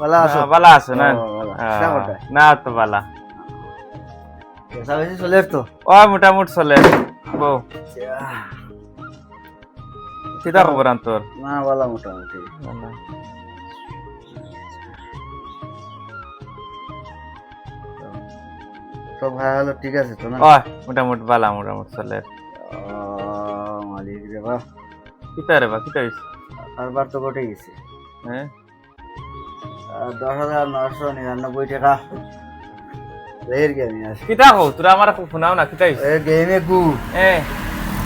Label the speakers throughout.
Speaker 1: ভালো আছো
Speaker 2: ভালো আছো না
Speaker 1: ভালো।
Speaker 2: তো ভালা
Speaker 1: বেশি চলে তো
Speaker 2: ও মোটামুটি চলে বউ খবর তোর
Speaker 1: না ভালো মোটামুটি সব ভাই হলো ঠিক আছে তো না
Speaker 2: ও মোটামুটি ভালা মোটামুটি চলে
Speaker 1: মালিক রে বা
Speaker 2: কিতা রে বা কিতা হইছে
Speaker 1: কারবার তো ঘটে গেছে
Speaker 2: হ্যাঁ
Speaker 1: আর দশ হাজার নশো নিরানব্বই টাকা। লের গেমে আছে।
Speaker 2: কিতা হো তোরা আমার শুনাও না কিতা
Speaker 1: এ গেমে কু।
Speaker 2: এ।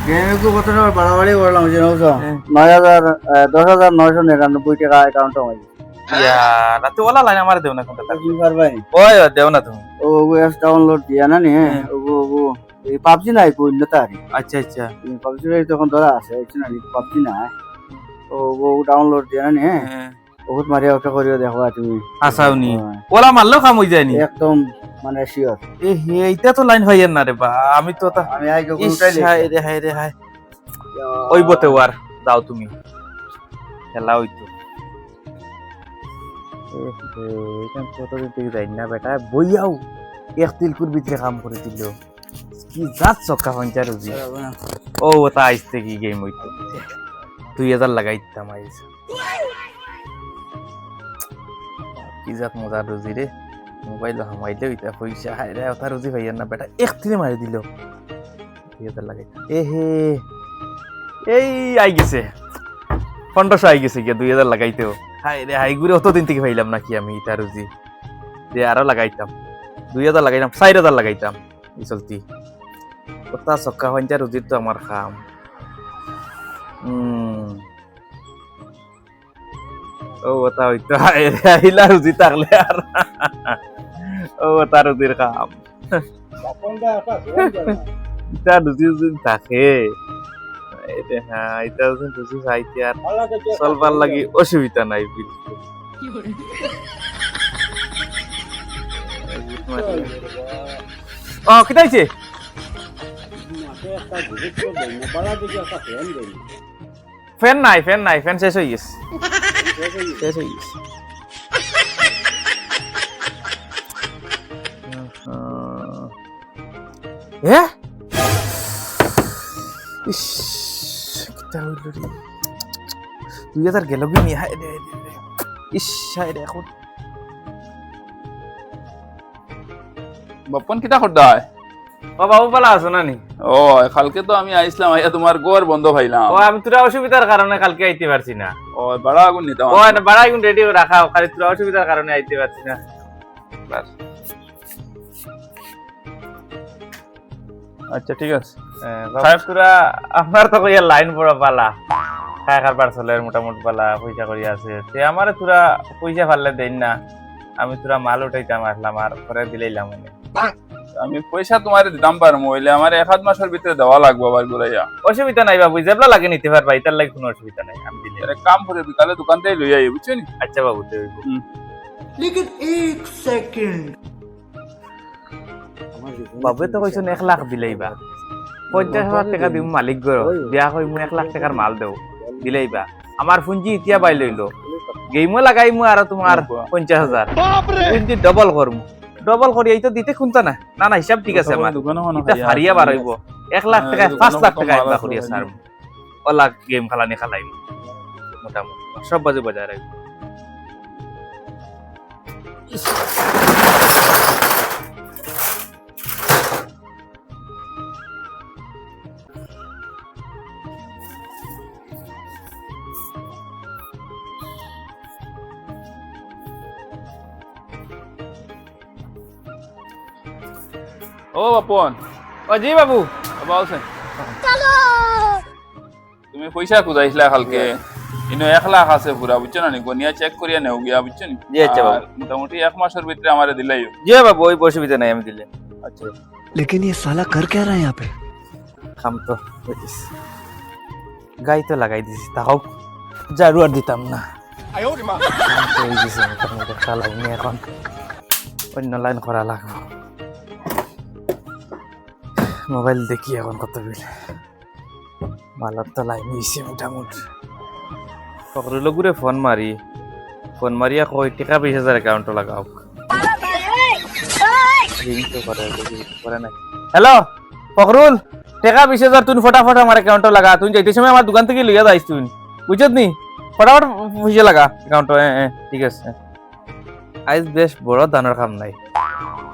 Speaker 1: গেমে কু কত টাকা বাড়াবাড়ি করলাম যে নশো। নয় হাজার দশ হাজার নয়শো নিরানব্বই টাকা অ্যাকাউন্টে মারি
Speaker 2: ইয়া রাতে ওলা লাইন আমার দেও না কোনটা?
Speaker 1: কি পারবাই
Speaker 2: ওই দেও না তুমি
Speaker 1: ও ওএস ডাউনলোড দিয়া না নি? ও ও এই পাবজি নাই কই উন্নত
Speaker 2: আচ্ছা আচ্ছা।
Speaker 1: পাবজি তখন ধরা আছে না পাবজি না ও ও ডাউনলোড দিয়া না নি। বহুত মারিয়া ওটা করিও দেখবা তুমি।
Speaker 2: আসাওনি
Speaker 1: হ্যাঁ।
Speaker 2: ওলা মারলেও কাম হয়ে যায়নি
Speaker 1: একদম মানে শিওর
Speaker 2: এ হে এইটা তো লাইন হইয়েন না রে বা আমি তো
Speaker 1: আমি
Speaker 2: ইস,
Speaker 1: উল্টাই
Speaker 2: হায় রে হায় রে হায় ওই বতে ওয়ার দাও তুমি। খেলা হইতো কতদিন থেকে যাই না বেটা। বইয়াও এক তিলকুর ভিতরে কাম করে দিল। কি জাত চক্কা পঞ্চায়েত রুজি ও ওটা আইসতে কি গেম হইতো দুই হাজার লাগাইতাম আইস কি জাত মজার রুজি রে। মোবাইল হামাইলে ওইটা পয়সা। হায় রে ওটা রুজি ভাইয়ার না বেটা এক তিলে মারি দিল। লাগাই এ হে, এই আই গেছে। পনেরোশো আই গেছে গিয়া, দুই হাজার লাগাইতেও। হাই রে, হাই ঘুরে অতদিন থেকে পাইলাম নাকি আমি এটা রুজি। যে আরও লাগাইতাম। দুই হাজার লাগাইতাম, চার হাজার লাগাইতাম, এই চলতি। ওটা চক্কা পঞ্চা রুজির তো আমার খাম। উম। ও ওটা হইতো। আহিলা রুজি থাকলে আর ও ওটা রুজির খাম এটা রুজি যদি থাকে হ্যাঁ এটা যদি রুজি চাইতে আর চলবার লাগি অসুবিধা নাই বিলকুল ও কিতাইছে ফ্যান নাই ফ্যান নাই ফ্যান শেষ হয়ে গেছে শেষ হয়ে গেছে এ ইস কিতা হইল রে দুই হাজার গেল কি নিয়ে হায় রে হায় রে, রে। ইস হায় ও বাবু পালা আছো
Speaker 3: ও কালকে তো আমি আইসলাম আইয়া তোমার গোর বন্ধ পাইলাম।
Speaker 2: ও আমি তোরা অসুবিধার কারণে কালকে আইতে পারছি না।
Speaker 3: ও বাড়া আগুন নিতাম
Speaker 2: ও না বাড়াই গুণ রেডি রাখা খালি তোরা অসুবিধার কারণে আইতে পারছি না। বাস।
Speaker 3: আচ্ছা ঠিক আছে।
Speaker 2: বাবু, তোরা আমার তো কইয়া লাইন বড় পালা। খায় খারবার চলে মোটামুটি পালা পয়সা করি আছে। তে আমারে তোরা পয়সা ফাললে দেন না। আমি তোরা মাল উঠাইতাম আসলাম আর পরে দিলাইলাম। মানে
Speaker 3: আমি পয়সা তোমার দিতাম পারব হইলে আমার এক আধ মাসের ভিতরে দেওয়া লাগবো আবার ঘুরাইয়া
Speaker 2: অসুবিধা নাই বাবু যেবলা লাগে নিতে পারবা এটার লাগে কোনো অসুবিধা নাই আমি দিলে
Speaker 3: এক কাম করে বিকালে দোকান থেকে লই আই বুঝছ নি?
Speaker 2: আচ্ছা বাবু তে হইবো। বাবু তো কইছেন এক লাখ দিলেইবা পঞ্চাশ হাজার টাকা দিম মালিক গর বিয়া কই মু এক লাখ টাকার মাল দেও দিলেইবা আমার পুঞ্জি এতিয়া বাই লইলো। গেইমো লাগাইমু আর তোমার পঞ্চাশ হাজার পুঞ্জি ডবল করমু ডবল করি এই তো দিতে খুনতা না না না হিসাব ঠিক আছে আমার এটা হারিয়া বার হইব এক লাখ টাকা পাঁচ লাখ টাকা একবার করিয়া সার ওলা গেম খেলানি খেলাই মোটামুটি। সব বাজে বাজে রাখব
Speaker 3: ও বাপন
Speaker 2: ও জি বাবু
Speaker 3: বাবা আছেন তুমি পয়সা খুঁজাইছিলা কালকে ইনো এক লাখ আছে পুরা বুঝছো না নি গনিয়া চেক করিয়া নেও গিয়া বুঝছো নি
Speaker 2: জি, আচ্ছা বাবা।
Speaker 3: আর মোটামুটি এক মাসের ভিতরে আমারে দিলাই
Speaker 2: জি বাবু ওই অসুবিধা নাই আমি দিলে
Speaker 3: আচ্ছা
Speaker 4: लेकिन ये साला कर क्या रहा है यहाँ पे
Speaker 2: খাম তো বুঝিস গাই তো লাগাই দিছি তাও জারু আর দিতাম না কাম তো হয়ে গেছে, মোটামুটি চালাইনি এখন অন্য লাইন করা লাগবে মোবাইল দেখি এখন কত বিল মালার তো লাইন হয়েছে মোটামুটি। সকলের ঘুরে ফোন মারি। ফোন মারিয়া কই টাকা বিশ হাজার অ্যাকাউন্টে লাগাও। হ্যালো ফখরুল টাকা বিশ হাজার তুই ফটাফট আমার অ্যাকাউন্টে লাগা। তুই যাইতে সময় আমার দোকান থেকে লইয়া যাইস তুই। বুঝছত নি? ফটাফট পয়সা লাগা অ্যাকাউন্টে হ্যাঁ ঠিক আছে। আজ বেশ বড় দানের কাম নাই।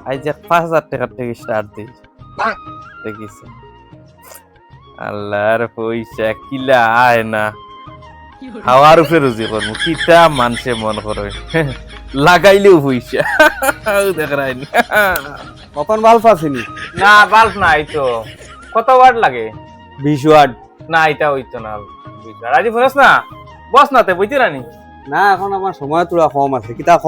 Speaker 2: আজ এক পাঁচ হাজার টাকার থেকে স্টার্ট দিই দেখিস আল্লাহর পয়সা কিলা আয় না। হাওয়ার উপরে রুজি করব কিতা মানুষে মন করে। লাগাইলেও পয়সা।
Speaker 5: কখন বাল্ব আসেনি
Speaker 2: না? বাল্ব নাই তো। কত ওয়াট লাগে?
Speaker 5: বিশ ওয়াট।
Speaker 2: না এটা হইতো না। রাজি ফোনস না? বস না তে বুঝতে রানি?
Speaker 5: না এখন আমার সময় তোরা কম আছে কিতা খ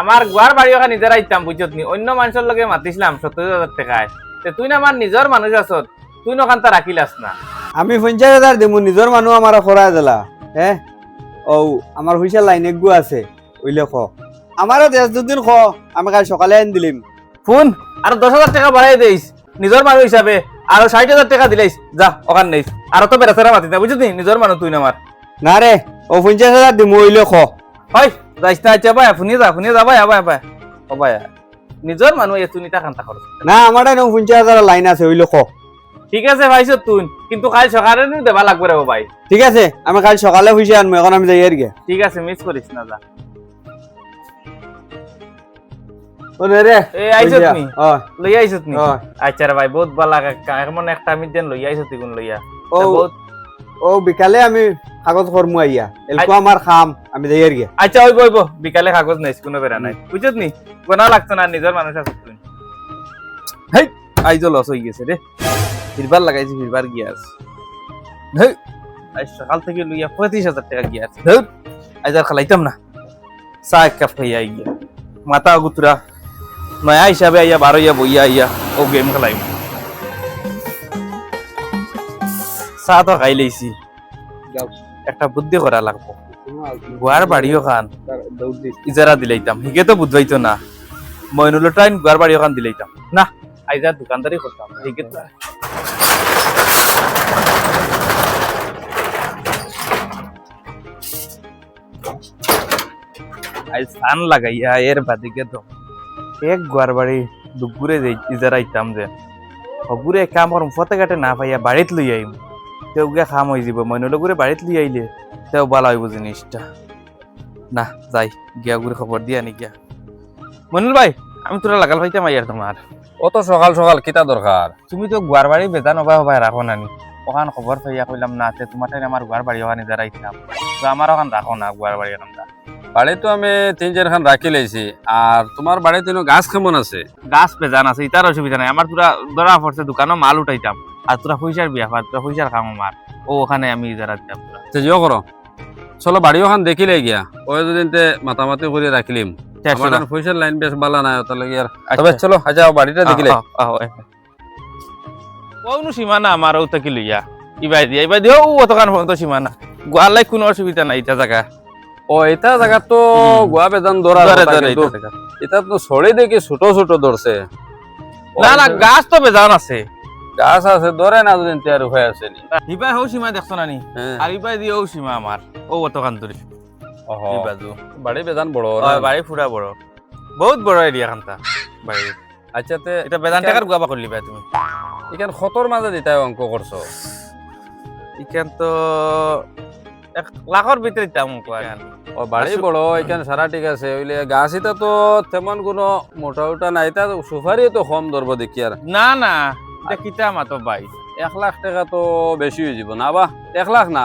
Speaker 2: আমার গুয়ার বাড়ি ওখানে নিজেরা ইতাম বুঝত নি? অন্য মানুষের লগে মাতিছিলাম সত্তর হাজার টাকায়। তুই না আমার নিজের মানুষ আছত তুই নখান তা রাখিলাস না।
Speaker 5: আমি পঞ্চাশ হাজার দিমু নিজের মানুষ আমার খরা দিলা হে? ও আমার পয়সা লাইনে গু আছে ওইলে খ আমারও দেশ দুদিন খ আমি কাল সকালে আনি দিলিম।
Speaker 2: ফোন আর দশ হাজার টাকা বাড়াই দিস নিজের মানুষ হিসাবে আর ষাট হাজার টাকা দিলাইস যা ওখান নেই আর তো বেড়াচারা মাতি না বুঝলি নিজের মানুষ তুই না আমার
Speaker 5: না রে ও পঞ্চাশ হাজার দিমু ওইলে খ
Speaker 2: হয় যাইস না আচ্ছা ভাই শুনি যা শুনি যা ভাই ভাই ভাই ও ভাই নিজের মানুষ এ তুই নিতা খান্তা খরচ
Speaker 5: না আমার এনে পঞ্চাশ হাজার লাইন আছে ওইলে খ
Speaker 2: ঠিক আছে ভাইস তুই কিন্তু কাল সকালে নি দেবা লাগবে রে ভাই।
Speaker 5: ঠিক আছে আমি কাল সকালে পয়সা আনব এখন আমি যাই আর গে
Speaker 2: ঠিক আছে মিস করিস না যা।
Speaker 5: রে
Speaker 2: এ লই আচ্ছা রে ভাই বহুত ভালো লাগে। এমন একটা আমি দেন লই আইছত তুই কোন লইয়া
Speaker 5: ও
Speaker 2: বহুত
Speaker 5: ও বিকালে আমি কাগজ করমু আইয়া। এলকো আমার খাম আমি যাই আর
Speaker 2: আচ্ছা ওই বইব বিকালে কাগজ নাই কোনো বেড়া নাই। বুঝত নি? গোনা লাগতো না নিজের মানুষ আছে তুই হেই আইজো লস হয়ে গেছে রে ফিরবার লাগাইছি ফিরবার গিয়া আছে হেই আজ সকাল থেকে লইয়া পঁয়ত্রিশ হাজার টাকা গিয়া আছে ধর আজ আর খালাইতাম না। চা এক কাপ খাইয়া আইয়া মাথা গুতুরা নয়া হিসাবে আইয়া বারো ইয়া বইয়া আইয়া ও গেম খেলাইম চা তো খাই লইছি
Speaker 5: যাও।
Speaker 2: একটা বুদ্ধি করা লাগবো। গুয়ার বাড়িও খান। ইজারা দিলাইতাম। হিগে তো বুঝবাইতো না। মইনুল টাইম গুয়ার বাড়ি ওখান দিলাইতাম। না আইজার দোকানদারি করতাম। হিগে তো আই সান লাগাইয়া এর বাদিকে তো এক গুয়ার বাড়ি দুপুরে যাই ইজারা আইতাম যে। হগুরে কাম করম ফতে কাটে না পাইয়া বাড়িত লই আইম। তেও গিয়া খাম হয়ে যাব। মইনুল গুরে বাড়িত লই আইলে তেও ভালো হইব জিনিসটা না যাই গিয়া গুরে খবর দিয়া নি গিয়া। মনুল ভাই আমি তোরা লাগাল পাইতাম আইয়ার তোমার
Speaker 6: অত সকাল সকাল কিতা দরকার
Speaker 2: তুমি তো গুয়ার বাড়ি বেদা নবা হবাই রাখো নানি। ওখান খবর পাইয়া কইলাম না তে তোমার টাইম আমার গুয়ার বাড়ি ওখানে যারা ইতাম তো আমার ওখান রাখো না গুয়ার বাড়ি ওখান
Speaker 6: বাড়ি তো আমি তিন চারখান রাখি লাইছি আর তোমার বাড়িতে গাছ কেমন আছে?
Speaker 2: গাছ বেজান আছে ইতার অসুবিধা নাই। আমার তোরা ধরা পড়ছে দোকানও মাল উঠাইতাম আর তোরা পয়সার তোরা পয়সার আমার। ও ওখানে আমি দিতাম
Speaker 6: জিও করো। চলো বাড়ি ওখান দেখিলে গিয়া। ওই দুদিন তে মাতামাতি করে রাখিলিম পয়সার লাইন বেশ নাই ওটা লাগি আর তবে চলো আচ্ছা বাড়িটা দেখিলে।
Speaker 2: কোনো সীমানা আমার ও লইয়া ইবাই দিয়া ইবাই দিও ও অতখান পর্যন্ত সীমানা। গোয়ালাই কোনো অসুবিধা নাই ইটা জায়গা
Speaker 6: ও এটা জায়গা তো। গোয়া বেদান
Speaker 2: জাগা।
Speaker 6: এটা তো ছড়ে দেখি ছোট ছোট ধরছে
Speaker 2: না না গাছ তো বেজান আছে।
Speaker 6: গাছ আছে ধরে না দুদিন তৈরি হয়ে আছে নি।
Speaker 2: হও সীমা দেখছ না নি?
Speaker 6: হ্যাঁ।
Speaker 2: আর ইবাই দিয়ে ও সীমা আমার ও
Speaker 6: ওহো।
Speaker 2: এই বাজু।
Speaker 6: বাড়ি বেদান বড়
Speaker 2: বাড়ি ফুরা বড়। বহুত বড় এরিয়া খানটা বাড়ি
Speaker 6: আচ্ছা তে
Speaker 2: এটা বেদান টাকার গুয়াবা করলি ভাই তুমি।
Speaker 6: এখান খতর মাঝে দিতাই অঙ্ক করছ
Speaker 2: তো এক লাখর ভিতরে দাম কোয়ান
Speaker 6: ও বাড়ি বড় এখানে সারা ঠিক আছে। ওইলে গাছ এটা তো তেমন কোনো মোটা উটা নাই তা সুপারি তো কম ধরবো দেখি আর
Speaker 2: না না। এটা কিতা মাতো ভাই?
Speaker 6: এক লাখ টাকা তো বেশি হয়ে যাব না বা এক লাখ না।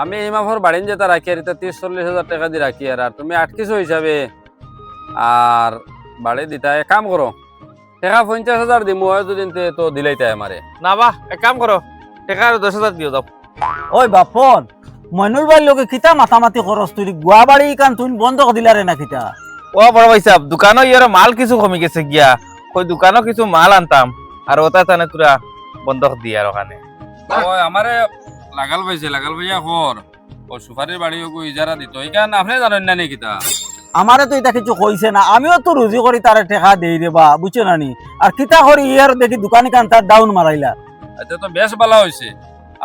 Speaker 6: আমি এই মাফর বাড়িন যেটা রাখি আর এটা তিরিশ চল্লিশ হাজার টাকা দিয়ে রাখি আর তুমি আটকিছো হিসাবে আর বাড়ি দিতা এক কাম করো টাকা পঞ্চাশ হাজার দিম দুদিন তে তো দিলেই তাই আমারে।
Speaker 2: না বা এক কাম করো টাকা আর দশ হাজার দিও দাও
Speaker 7: ওই বাপন মইনুল ভাই লোকে কিতা মাতামাতি খরচ তুই গুয়া বাড়ি কান তুই বন্ধ করে দিলা রে না কিতা?
Speaker 2: ও বড় ভাই সাহেব দোকানও ইয়ার মাল কিছু কমে গেছে গিয়া ওই দোকানও কিছু মাল আনতাম। আর ওটা তানে তোরা বন্ধক দিয়ে আর ওখানে
Speaker 6: আমারে লাগাল পাইছে লাগাল পাইয়া কর ও সুপারির বাড়ি ওগো ইজারা দিত। এইখান আপনি জানেন না নাকি তা
Speaker 7: আমারে তো এটা কিছু কইছে না আমিও তো রুজি করি তারে টেকা দেই রে বা বুঝছ না নি? আর কিতা করি ইয়ার দেখি দোকানি কান তার ডাউন মারাইলা
Speaker 6: আচ্ছা তো বেশ ভালো হয়েছে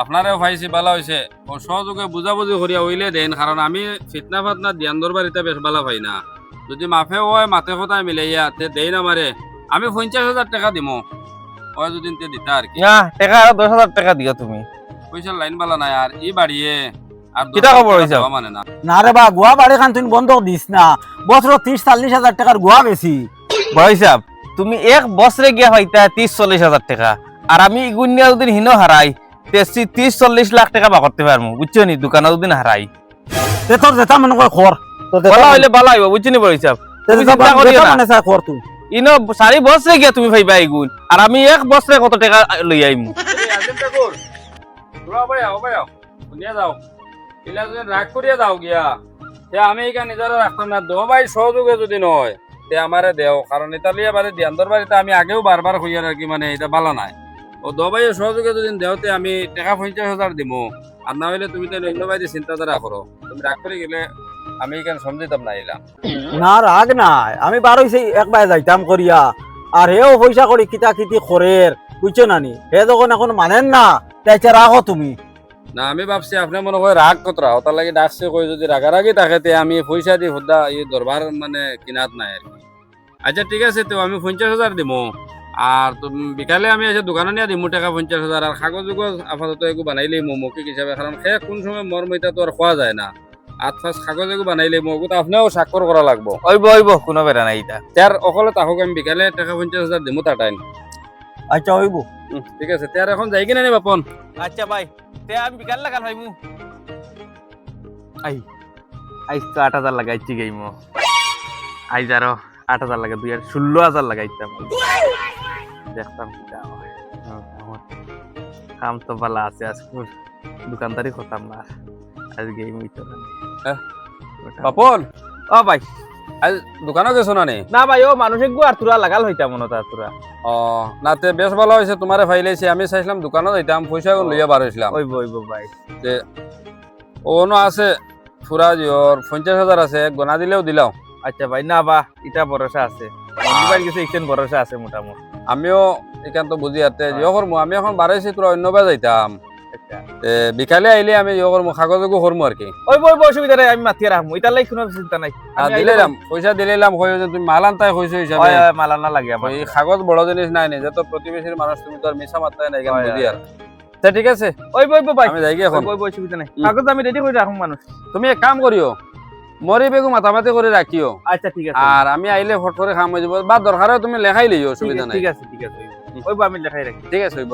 Speaker 6: আপনারেও পাইছি ভালো হয়েছে ও সহযোগে বুঝাবুঝি করিয়া হইলে দেন কারণ আমি ফিতনা ফাতনা ধ্যান দরবার এটা বেশ ভালো পাই না। যদি মাফে হয় মাথে কথা মিলাইয়া তে দেই না মারে আমি পঞ্চাশ হাজার টাকা দিমো। ওই যদি দিতা আর কি।
Speaker 2: না টাকা আরও দশ হাজার টাকা দিও তুমি।
Speaker 6: পয়সার লাইন বালা নাই আর ই বাড়িয়ে
Speaker 2: খবর
Speaker 6: মানে না।
Speaker 7: না রে বা গোয়া বাড়ি খান তুই বন্ধ দিস না। বছর ত্রিশ চল্লিশ হাজার টাকার গোয়া বেশি
Speaker 2: বড় হিসাব তুমি এক বছরে গিয়া পাইতা ত্রিশ চল্লিশ হাজার টাকা। আর আমি ইগুনিয়া দুদিন হিনো হারাই তেসি ত্রিশ চল্লিশ লাখ টাকা বা করতে পারব বুঝছ নি? দোকানে দুদিন হারাই
Speaker 7: তোর যেটা মনে করে খর তোর
Speaker 2: বলা হইলে ভালো হইব বুঝছ নি বড় হিসাব তুমি চিন্তা করিও না।
Speaker 7: তুই
Speaker 2: ইনো চারি বছরে গিয়া তুমি পাইবা ইগুন আর আমি এক বছরে কত টাকা লই আইমু
Speaker 6: আমি সহযোগে যদি তে আমি আগেও বারবার কইয়া রাখি মানে এটা ভালো নাই। ও দো ভাই সহযোগে যদি দেওতে আমি টাকা পঞ্চাশ হাজার দিমু। আর না হইলে তুমি তো অন্য চিন্তাধারা করো তুমি রাগ করে গেলে আমি এখানে সমঝিতাম না এলাম
Speaker 7: না রাগ নাই। আমি বার হইছে একবার যাইতাম করিয়া। আর হেও পয়সা করি কিতা কিতি খরের বুঝছ না নি? হে যখন এখন মানেন না তাইছে রাখো তুমি।
Speaker 6: না আমি ভাবছি আপনি মনে হয় রাগ কতরা? ওটার লাগি ডাকছে কই যদি রাগারাগি থাকে তে আমি পয়সা দি হুদা এই দরবার মানে কিনাত নাই আর কি। আচ্ছা ঠিক আছে তো আমি পঞ্চাশ হাজার দিমু। আর তুমি বিকালে আমি এসে দোকানে নিয়ে দিমু টাকা পঞ্চাশ হাজার। আর কাগজ উগজ আপাতত একটু বানাইলেই মো মৌখিক হিসাবে কারণ সে কোন সময় মর মইতা তো আর খোয়া যায় না। ফাঁস কাগজ একটু বানাইলেই মো ওগুলো আপনিও স্বাক্ষর করা লাগবো।
Speaker 2: ওইব ওইব কোনো বেড়া নাই এটা
Speaker 6: তার অকলে তাহক আমি বিকালে টাকা পঞ্চাশ হাজার দিমু টাইম
Speaker 7: আচ্ছা হইব
Speaker 6: ঠিক আছে তার এখন যাই কিনে নি বাপন?
Speaker 2: আচ্ছা ভাই তে আমি বিকাল লাগাল ভাইমু আই আইস তো আট হাজার লাগাইছি গাইমু। আইজ আরও আট হাজার লাগে দুই আর ষোলো হাজার লাগাইতাম দেখতাম হয়। কাম তো ভালো আছে আজকে দোকানদারি করতাম না। আজ গেম হইতো না
Speaker 6: হ্যাঁ।
Speaker 2: ও ভাই
Speaker 6: আজ দোকানে গেছো না নি?
Speaker 2: না ভাই ও মানুষের গু আর তোরা লাগাল হইতাম মনে আর তোরা
Speaker 6: ও না তে বেশ ভালো হয়েছে তোমারে ফাইলাইছি আমি চাইছিলাম দোকানে যাইতাম পয়সা লইয়া বার হয়েছিলাম
Speaker 2: ওইব ওইব ভাই।
Speaker 6: ওনো আছে ফুরা জিওর পঞ্চাশ হাজার আছে গনা দিলেও দিলাও
Speaker 2: আচ্ছা ভাই না বা এটা ভরসা আছে। মোবাইল গেছে ইচ্ছেন ভরসা আছে মোটামুটি।
Speaker 6: আমিও এখান তো বুঝি আর জিও করব আমি এখন বাড়াইছি তোরা অন্য যাইতাম। তে বিকালে আইলে আমি জিও করব করব আর কি।
Speaker 2: ওই বই অসুবিধা নাই আমি মাতিয়ে রাখব এটা লাই কোনো চিন্তা নাই। আমি
Speaker 6: দিলাম পয়সা দিলাম কই যে তুমি মাল আনতাই কইছো হিসাবে
Speaker 2: হয় হয় না লাগে আমার
Speaker 6: এই কাগজ বড় জিনিস নাই নিজে তো প্রতিবেশীর মানুষ তুমি তো আর মিশা মাত্রাই নাই বুঝি আর তা ঠিক আছে।
Speaker 2: ওই বই ভাই
Speaker 6: আমি যাই এখন।
Speaker 2: ওই বই অসুবিধা নাই। কাগজ আমি রেডি করে রাখুন মানুষ
Speaker 6: তুমি এক কাম করিও মরি বেগু মাতামাতি করে রাখিও
Speaker 2: আচ্ছা ঠিক আছে।
Speaker 6: আর আমি আইলে ফট করে খাম হয়ে যাব। বা দরকার হয় তুমি লেখাই লইও অসুবিধা নাই।
Speaker 2: ঠিক আছে ঠিক আছে। ওই বই আমি লেখাই রাখি
Speaker 6: ঠিক আছে হইব